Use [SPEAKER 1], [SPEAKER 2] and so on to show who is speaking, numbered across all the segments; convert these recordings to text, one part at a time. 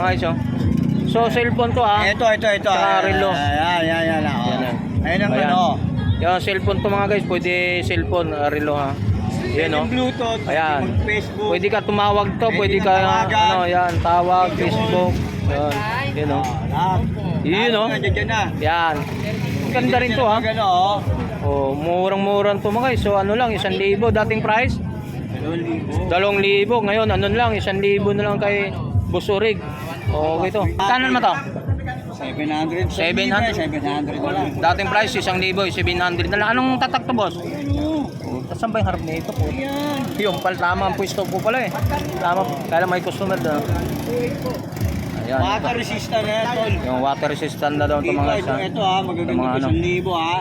[SPEAKER 1] Mga iso. So, cellphone to ah.
[SPEAKER 2] Ito, ito, ito.
[SPEAKER 1] Saka relo.
[SPEAKER 2] Ayan, ayan, ayan. oh.
[SPEAKER 1] Yan, yan.
[SPEAKER 2] Ayan ang ano.
[SPEAKER 1] Yung cellphone to mga guys, pwede cellphone, ah, relo ha. Yan oh.
[SPEAKER 2] Bluetooth,
[SPEAKER 1] Ayan.
[SPEAKER 2] Facebook.
[SPEAKER 1] Pwede ka tumawag to,
[SPEAKER 2] Pwede
[SPEAKER 1] pwede ka,
[SPEAKER 2] tawagan.
[SPEAKER 1] ano, yan, tawag,
[SPEAKER 2] Video
[SPEAKER 1] Facebook. Yan, yan oh.
[SPEAKER 2] Lahat.
[SPEAKER 1] Yun, oh. Yan. Ganda rin to ha.
[SPEAKER 2] Oh.
[SPEAKER 1] Oh, murang-murang to mga guys. So ano lang, isang libo dating price.
[SPEAKER 2] Dalawang libo.
[SPEAKER 1] Dalawang libo. Ngayon, ano lang, isang libo na lang kay Busurig. Okay to. Kanan mo to?
[SPEAKER 2] 700.
[SPEAKER 1] 700.
[SPEAKER 2] 700 na lang.
[SPEAKER 1] Dating price, isang libo, 700 na lang. Anong tatak to, boss? Oh, saan ba yung harap nito po?
[SPEAKER 2] Yan.
[SPEAKER 1] Yung pal, tama ang pwesto po pala eh. Tama, kaya may customer na. Ayan.
[SPEAKER 2] Water resistant na tol.
[SPEAKER 1] Yung water resistant na daw ito
[SPEAKER 2] Ito,
[SPEAKER 1] mga
[SPEAKER 2] ito,
[SPEAKER 1] isa.
[SPEAKER 2] ito ha, magaganda
[SPEAKER 1] Ito
[SPEAKER 2] pa
[SPEAKER 1] ano.
[SPEAKER 2] isang libo ha.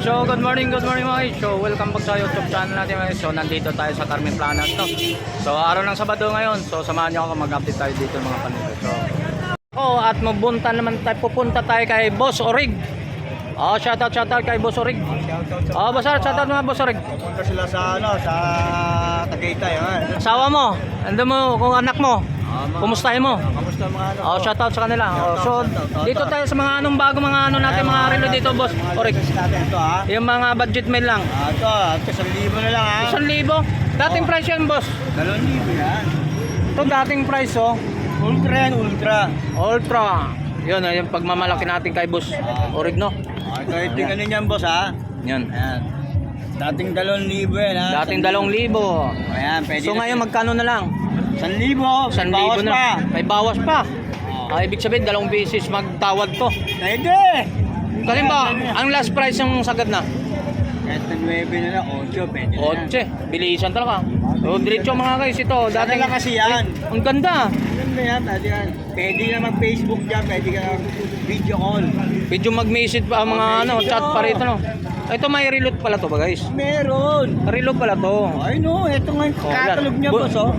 [SPEAKER 1] So good morning, good morning mga guys. So welcome back sa YouTube channel natin mga guys. So nandito tayo sa Carmen Planas no. So araw ng Sabado ngayon. So samahan niyo ako mag-update tayo dito mga panito. So Oh, at mabunta naman tayo pupunta tayo kay Boss Orig. Oh, shout out, shout out kay Boss Orig.
[SPEAKER 2] Shoutout.
[SPEAKER 1] Oh, boss, shout out mga Boss Orig.
[SPEAKER 2] Pupunta sila sa ano, sa Tagaytay ha.
[SPEAKER 1] Asawa mo, ando mo kung anak mo. Kumustahin mo?
[SPEAKER 2] Kamusta mga ano?
[SPEAKER 1] Oh, shout out sa kanila. Oh, so dito tayo sa mga anong bago mga ano natin mga relo dito, Boss. Orig.
[SPEAKER 2] natin ito ha.
[SPEAKER 1] Yung mga budget meal lang.
[SPEAKER 2] Ah, ito, ito sa libo na lang ha.
[SPEAKER 1] Isang libo. Dating
[SPEAKER 2] Oh.
[SPEAKER 1] price yan, boss.
[SPEAKER 2] Dalawang libo yan.
[SPEAKER 1] Ito dating price, oh.
[SPEAKER 2] Ultra yan, ultra.
[SPEAKER 1] Ultra. Yun, yung pagmamalaki natin kay boss. Orig, no?
[SPEAKER 2] Ah, ito, ito yung ano niyan boss ha.
[SPEAKER 1] Yan.
[SPEAKER 2] Ayan. Dating dalawang libo yan ha.
[SPEAKER 1] Dating dalawang libo.
[SPEAKER 2] Ayan, pwede
[SPEAKER 1] So
[SPEAKER 2] na
[SPEAKER 1] ngayon, magkano na lang?
[SPEAKER 2] San libo.
[SPEAKER 1] Isang
[SPEAKER 2] bawas
[SPEAKER 1] libo
[SPEAKER 2] pa.
[SPEAKER 1] na. May bawas pa.
[SPEAKER 2] Oh.
[SPEAKER 1] Ah, ibig sabihin, dalawang beses magtawad to.
[SPEAKER 2] Pwede.
[SPEAKER 1] Kalin ba, ang last price yung sagad na?
[SPEAKER 2] Kahit na 9 na lang, 8, pwede na yan.
[SPEAKER 1] Otse. Bilisan talaga. So, diretso mga guys, ito.
[SPEAKER 2] Dati
[SPEAKER 1] Dating,
[SPEAKER 2] lang kasi yan.
[SPEAKER 1] ang ganda.
[SPEAKER 2] Ganda yan, pwede yan. Pwede na mag-Facebook dyan, pwede ka video call.
[SPEAKER 1] Medyo mag-message pa mga ano, chat pa rito, no? Ito may reload pala to ba guys?
[SPEAKER 2] Meron.
[SPEAKER 1] Reload pala to.
[SPEAKER 2] Ay no, eto nga yung
[SPEAKER 1] Oh,
[SPEAKER 2] catalog
[SPEAKER 1] yan.
[SPEAKER 2] niya boss oh.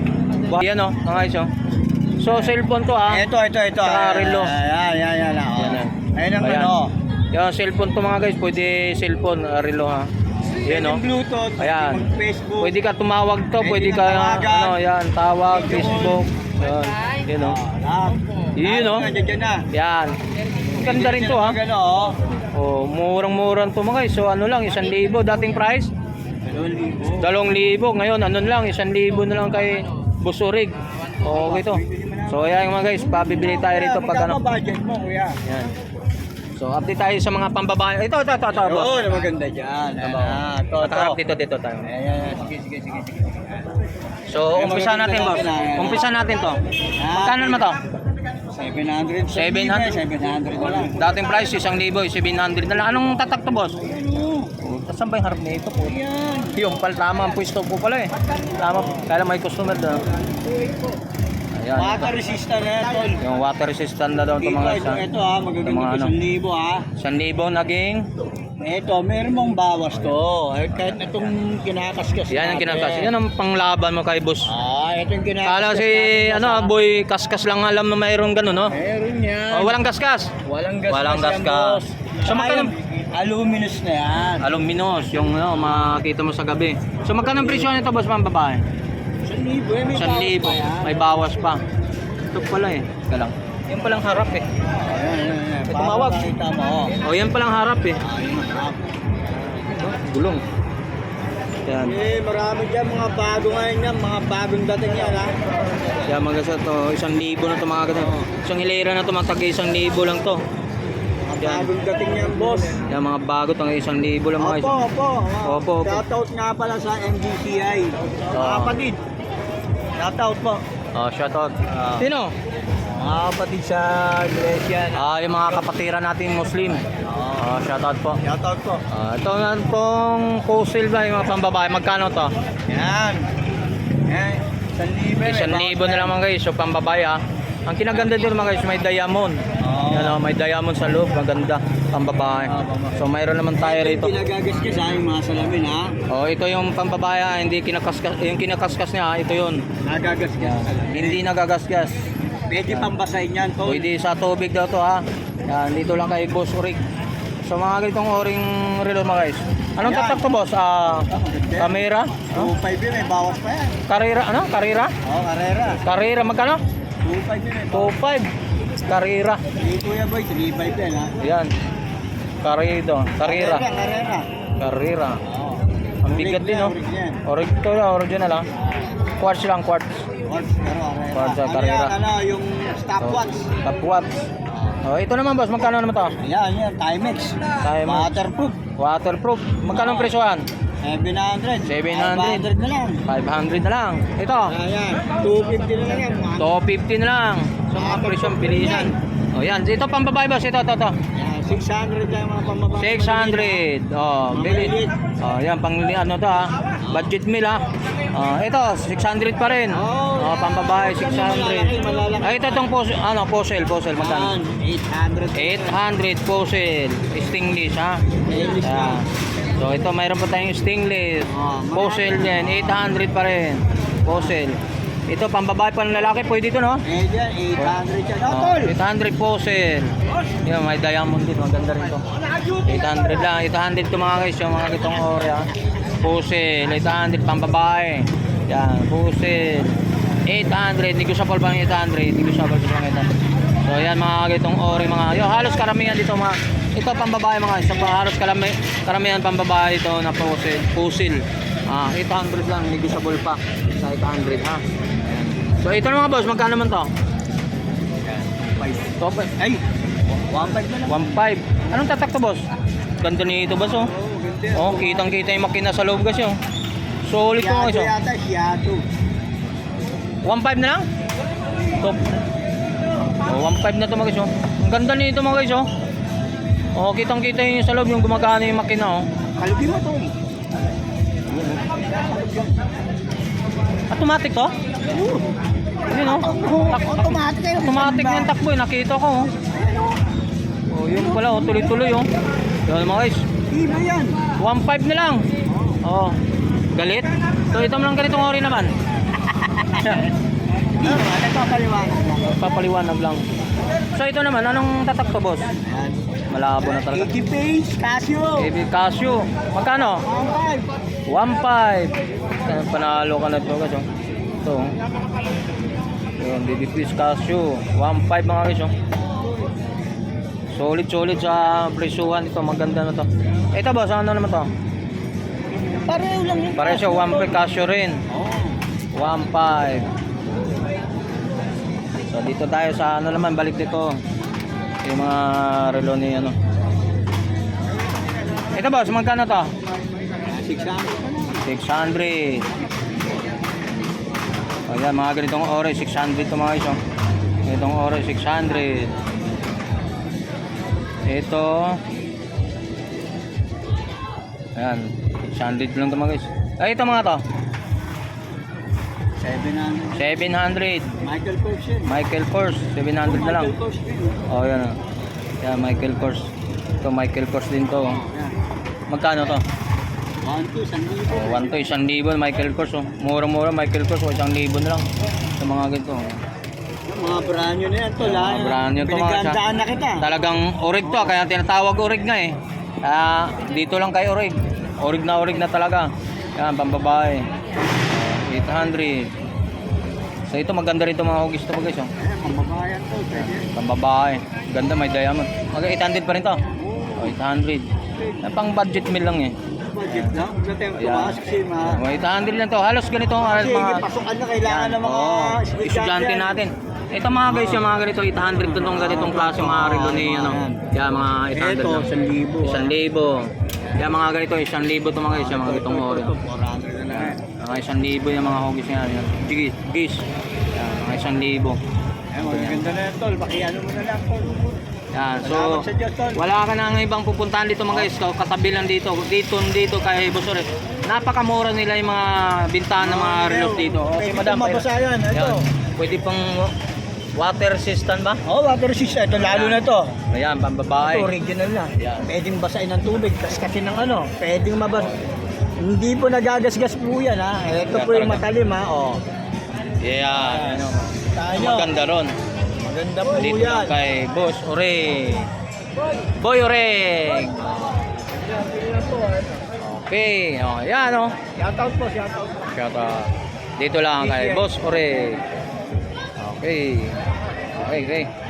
[SPEAKER 1] Yan o, mga guys oh. So cellphone to ah.
[SPEAKER 2] Ito, ito, ito.
[SPEAKER 1] Saka relo.
[SPEAKER 2] Ayan, ayan, ayan. oh.
[SPEAKER 1] Yan, yan.
[SPEAKER 2] Ayan ang
[SPEAKER 1] Ayan.
[SPEAKER 2] ano.
[SPEAKER 1] Yung cellphone to mga guys, pwede cellphone, uh, relo ha. Yan o.
[SPEAKER 2] Bluetooth,
[SPEAKER 1] Ayan.
[SPEAKER 2] Facebook.
[SPEAKER 1] Pwede ka tumawag to,
[SPEAKER 2] Pwede
[SPEAKER 1] ka,
[SPEAKER 2] tawagan.
[SPEAKER 1] ano, yan, tawag, Facebook. Yan, yan o.
[SPEAKER 2] Ah,
[SPEAKER 1] oh.
[SPEAKER 2] Dyan na.
[SPEAKER 1] Yan. Ganda rin to ha.
[SPEAKER 2] Oh.
[SPEAKER 1] Oh, murang-murang to mga guys. So ano lang, isang libo dating price.
[SPEAKER 2] Dalawang libo.
[SPEAKER 1] Dalawang libo. Ngayon, ano lang, isang libo na lang kay Busurig. Okay to. So ayan mga guys, pabibili tayo rito pag ano.
[SPEAKER 2] Budget mo, kuya?
[SPEAKER 1] Yan. So update tayo sa mga pambabae. Ito, ito, ito, ito.
[SPEAKER 2] Oo, na maganda dyan.
[SPEAKER 1] Ito,
[SPEAKER 2] Ah, ito, ito.
[SPEAKER 1] Dito, dito tayo.
[SPEAKER 2] Ayan, ayan. Sige, sige, sige, sige.
[SPEAKER 1] So, umpisa natin, boss. Umpisa natin to. Magkano mo to?
[SPEAKER 2] 700.
[SPEAKER 1] 700?
[SPEAKER 2] 700 na lang.
[SPEAKER 1] Dating price, isang libo, 700 na lang. Anong tatak to, boss? Saan ba yung harap nito po?
[SPEAKER 2] Yan.
[SPEAKER 1] Yung pal, tama ang pwesto po pala eh. Tama, kaya may customer na. Ayan.
[SPEAKER 2] Water resistant na yan, tol.
[SPEAKER 1] Yung water resistant na daw ito
[SPEAKER 2] Ito,
[SPEAKER 1] mga
[SPEAKER 2] ito, ito ha,
[SPEAKER 1] Ito
[SPEAKER 2] magaganda pa
[SPEAKER 1] ano.
[SPEAKER 2] isang libo ha.
[SPEAKER 1] Isang libo naging.
[SPEAKER 2] Ito, meron mong bawas to. Eh, Kahit na itong kinakaskas
[SPEAKER 1] Yan ang
[SPEAKER 2] natin.
[SPEAKER 1] kinakas. Yan ang panglaban mo kay boss.
[SPEAKER 2] Ah, ito yung kinakaskas
[SPEAKER 1] Kala si
[SPEAKER 2] natin,
[SPEAKER 1] ano,
[SPEAKER 2] boss,
[SPEAKER 1] boy, kaskas lang alam na mayroong gano'n, no?
[SPEAKER 2] Meron yan.
[SPEAKER 1] Oh, walang kaskas.
[SPEAKER 2] Walang gas.
[SPEAKER 1] Walang gasgas.
[SPEAKER 2] So,
[SPEAKER 1] So, magkano-
[SPEAKER 2] Aluminous na yan.
[SPEAKER 1] Aluminos, yung ano, makita mo sa gabi. So magkano ang presyo nito boss mga babae?
[SPEAKER 2] Isang libo eh, may bawas pa yan.
[SPEAKER 1] May bawas pa. Ito pala eh. Teka lang. Yan palang harap eh.
[SPEAKER 2] Ayan, ayan, ayan. Para
[SPEAKER 1] tumawag.
[SPEAKER 2] makita mo. oh.
[SPEAKER 1] Oh, yan palang harap eh.
[SPEAKER 2] Ah, yun ang harap.
[SPEAKER 1] Gulong. Yan.
[SPEAKER 2] Eh, marami dyan mga bago ngayon yan, mga bagong dating yan ha.
[SPEAKER 1] Yan mga sa to, isang libo na to mga ganito. Isang hilera na to, mga taga isang libo lang to. Yan.
[SPEAKER 2] bagong dating yan, boss.
[SPEAKER 1] Yan mga bago to, isang libo lang mga
[SPEAKER 2] Opo,
[SPEAKER 1] isa.
[SPEAKER 2] opo.
[SPEAKER 1] Opo, opo.
[SPEAKER 2] Shoutout nga pala sa MDCI. Mga
[SPEAKER 1] Oo.
[SPEAKER 2] kapatid. Shoutout po.
[SPEAKER 1] Oh, shoutout.
[SPEAKER 2] Ah.
[SPEAKER 1] Sino?
[SPEAKER 2] Mga kapatid sa Iglesia.
[SPEAKER 1] Ah, yung mga kapatiran natin Muslim. Oh, shoutout po.
[SPEAKER 2] Shoutout po.
[SPEAKER 1] Ah, ito na pong wholesale ba yung mga pambabae? Magkano to?
[SPEAKER 2] Yan. Yan. Isang libo.
[SPEAKER 1] Isang
[SPEAKER 2] bawas
[SPEAKER 1] libo na lang mga guys, so pambabae ah. Ang kinaganda dito mga guys, may diamond.
[SPEAKER 2] Oo.
[SPEAKER 1] Yan oh, may diamond sa loob, maganda, pambabae. So mayroon naman tayo rito.
[SPEAKER 2] Pinagagasgas ha, yung mga salamin ha.
[SPEAKER 1] Oh, ito yung pambabae, ah, hindi kinakaskas, yung kinakaskas niya, ah, ito yun.
[SPEAKER 2] Nagagasgas.
[SPEAKER 1] Hindi nagagasgas.
[SPEAKER 2] Pwede pambasahin yan, tol.
[SPEAKER 1] Pwede sa tubig daw to ha. Yan, dito lang kay Boss Rick. So mga ganitong oring relo mga guys. Anong tatak to boss? Ah, kamera?
[SPEAKER 2] 2.5 yun, may bawas pa yan.
[SPEAKER 1] Karera, ano? Karera?
[SPEAKER 2] Oo, oh, karera.
[SPEAKER 1] Karera, magkano?
[SPEAKER 2] 2.5 yun, bawas.
[SPEAKER 1] 2.5. Karera.
[SPEAKER 2] Hindi, Kuya Boy, 3.5 yan, ha?
[SPEAKER 1] Yan. Karera. Karera.
[SPEAKER 2] Karera.
[SPEAKER 1] Karera.
[SPEAKER 2] Oo.
[SPEAKER 1] Ang bigat din, no?
[SPEAKER 2] Orig yan.
[SPEAKER 1] To na, original ha. Quartz lang, quartz.
[SPEAKER 2] Quartz, pero karera.
[SPEAKER 1] Quartz,
[SPEAKER 2] Ano
[SPEAKER 1] karera.
[SPEAKER 2] yan, ano, yung stopwatch.
[SPEAKER 1] Top watts. Oh, ito naman boss, magkano naman to?
[SPEAKER 2] Ayan, yan, Timex.
[SPEAKER 1] Timex.
[SPEAKER 2] Waterproof.
[SPEAKER 1] Waterproof. Magkano ang presyohan?
[SPEAKER 2] 700.
[SPEAKER 1] 700.
[SPEAKER 2] 500 na lang.
[SPEAKER 1] 500 na lang. Ito,
[SPEAKER 2] Ayan, 250 na lang yan.
[SPEAKER 1] 250 na lang. So mga presyong bilisan. Oh, yan. Ito pang babae boss, ito, ito, ito.
[SPEAKER 2] Ayan, 600 lang mga pamababa.
[SPEAKER 1] 600. Oh, bili. Oh, yan pang ano to ha. Budget meal ha. Oh, ito 600 pa rin. Oh, pang babae 600. Ay ito tong pos ano, posel, posel magkano?
[SPEAKER 2] Ayan, 800.
[SPEAKER 1] 800 posel. Stingless ha.
[SPEAKER 2] Stainless
[SPEAKER 1] Ayan. So ito mayroon pa tayong stingless.
[SPEAKER 2] Oh,
[SPEAKER 1] din, 800 pa rin. Posel. Ito pang babae pa ng lalaki, pwede ito no?
[SPEAKER 2] Eh, dyan, 800 yan.
[SPEAKER 1] Oh,
[SPEAKER 2] Oh, tol!
[SPEAKER 1] 800 posel. Yan, may diamond din, maganda rin to. 800 lang, 800 to mga guys, yung mga gitong ore ha. Pusel, 800 pang babae. Yan, pusel. 800, negotiable pa ng 800, negotiable pa ng 800. So yan mga gitong ore mga, yo halos karamihan dito mga, ito pang babae mga guys, so, halos karami, karamihan pang babae ito na pusel, pusil. Ah, 800 lang, negotiable pa sa 800 ha. Ayan. So ito na mga boss, magkano naman to? Top,
[SPEAKER 2] Ay, 1.5 na lang.
[SPEAKER 1] 1.5. Anong tatak to boss? Ganda nito boss oh.
[SPEAKER 2] Oh,
[SPEAKER 1] kitang kita yung makina sa loob kasi oh. Solid ko
[SPEAKER 2] yata, Shiato.
[SPEAKER 1] 1.5 na lang? Top. Oh, 1.5 na to mga guys oh. Ang ganda nito mga guys oh. Oh, kitang kita yung sa loob yung gumagana yung makina oh.
[SPEAKER 2] Kalugi mo, tol.
[SPEAKER 1] Automatic to? Yun oh.
[SPEAKER 2] Automatic.
[SPEAKER 1] Automatic na yung takbo eh. Nakita ko oh. Oh, yun pala oh. Tuloy-tuloy oh. Yun mga guys.
[SPEAKER 2] Iba yan.
[SPEAKER 1] 1.5 na lang. Oh. Galit? So ito mo lang ganitong ori naman.
[SPEAKER 2] Nagpapaliwanag lang.
[SPEAKER 1] Papaliwanag lang. So ito naman, anong tatak to boss? Malabo na talaga.
[SPEAKER 2] 80 page, Casio.
[SPEAKER 1] Baby Casio. Magkano?
[SPEAKER 2] 1.5.
[SPEAKER 1] 1.5. Kaya Panalo ka na guys. oh. Ito. oh. Yun, baby fish Casio. 1.5 mga guys. oh. Solid solid sa presyuhan ito. Maganda na to. Ito boss, ano naman to?
[SPEAKER 2] Pareho lang yun.
[SPEAKER 1] Pare siya 1.5 Casio rin.
[SPEAKER 2] Oh.
[SPEAKER 1] 1.5 So dito tayo sa ano naman balik dito. Yung mga relo ni ano. Ito boss, magkano to?
[SPEAKER 2] 600.
[SPEAKER 1] 600 O yan, mga ganitong oras 600 to mga iso. Ganitong oras 600 Ito. Ayan 600 lang to mga guys. Ay ito mga to
[SPEAKER 2] 700.
[SPEAKER 1] 700
[SPEAKER 2] Michael Kors.
[SPEAKER 1] Michael Kors, 700 na lang.
[SPEAKER 2] Michael Kors yun.
[SPEAKER 1] Oh, yan. oh. Yan, Michael Kors. Ito, Michael Kors din to. oh. Magkano to?
[SPEAKER 2] 1 to 1,000.
[SPEAKER 1] Oh, 1 to 1,000 Michael Kors. Oh. Mura-mura Michael Kors. Oh, 1,000 na lang. Sa mga ganito. oh.
[SPEAKER 2] Mga brand new na yan, tol.
[SPEAKER 1] Mga brand to,
[SPEAKER 2] Pinagandaan na kita.
[SPEAKER 1] Talagang orig to. ah, Kaya tinatawag orig nga eh. Ah, dito lang kay orig. Orig na orig na talaga. Yan, pambabae. Oh, 800. So ito maganda rin itong mga hugis to guys. Oh.
[SPEAKER 2] Ayan, pambabayan to. Pwede.
[SPEAKER 1] Pambabae. Ganda may diamond. Mag 800 pa rin to. Oh, 800. Ah, pang budget meal lang eh.
[SPEAKER 2] Budget lang. Huwag na
[SPEAKER 1] Ayan.
[SPEAKER 2] tumaas kasi mga...
[SPEAKER 1] Oh, 800 lang to. Halos ganito ang halos
[SPEAKER 2] Kasi
[SPEAKER 1] mga
[SPEAKER 2] pasukan na kailangan ng mga
[SPEAKER 1] Oo,
[SPEAKER 2] estudyante
[SPEAKER 1] estudyante
[SPEAKER 2] yan.
[SPEAKER 1] natin. Ito mga guys, yung mga ganito 800 to tong ganitong klase mga relo ni ano. Yan mga 800
[SPEAKER 2] Ito,
[SPEAKER 1] lang.
[SPEAKER 2] 1,000.
[SPEAKER 1] 1,000. Yan mga ganito 1,000 to mga guys, yung mga ganitong oro.
[SPEAKER 2] Ito, 400 na lang. yan.
[SPEAKER 1] Mga 1,000 yung mga hugis niya. Yan. Gis, gis. Yan, mga 1,000.
[SPEAKER 2] Ayan, magaganda na yan, tol. Pakiano mo na lang, tol.
[SPEAKER 1] Yan, so wala ka nang ibang pupuntahan dito mga guys, katabi lang dito. Dito dito kay Bosore. Napakamura nila yung mga bintahan ng mga relos dito. Okay,
[SPEAKER 2] Pwede
[SPEAKER 1] madam.
[SPEAKER 2] mabasayan. Ito.
[SPEAKER 1] Yan. Pwede pang water resistant ba?
[SPEAKER 2] Oh, water resistant. Ito, lalo na to.
[SPEAKER 1] Ayan, pambabae.
[SPEAKER 2] Ito, original yan.
[SPEAKER 1] Yan.
[SPEAKER 2] Pwedeng basain ng tubig. Kasi kasi ng ano, pwedeng mabas... Hindi po nagagasgas po yan, ha. Ito po yung matalim, ha. Oh.
[SPEAKER 1] Yeah.
[SPEAKER 2] Ano, tayo.
[SPEAKER 1] maganda ron.
[SPEAKER 2] Maganda po
[SPEAKER 1] Dito
[SPEAKER 2] yan.
[SPEAKER 1] kay Boss Ore. Boy Ore. Okay, oh, yan oh.
[SPEAKER 2] Shoutout po, shoutout po.
[SPEAKER 1] Shout out. Dito lang kay Boss Ore. Okay. Okay, okay. Salamat.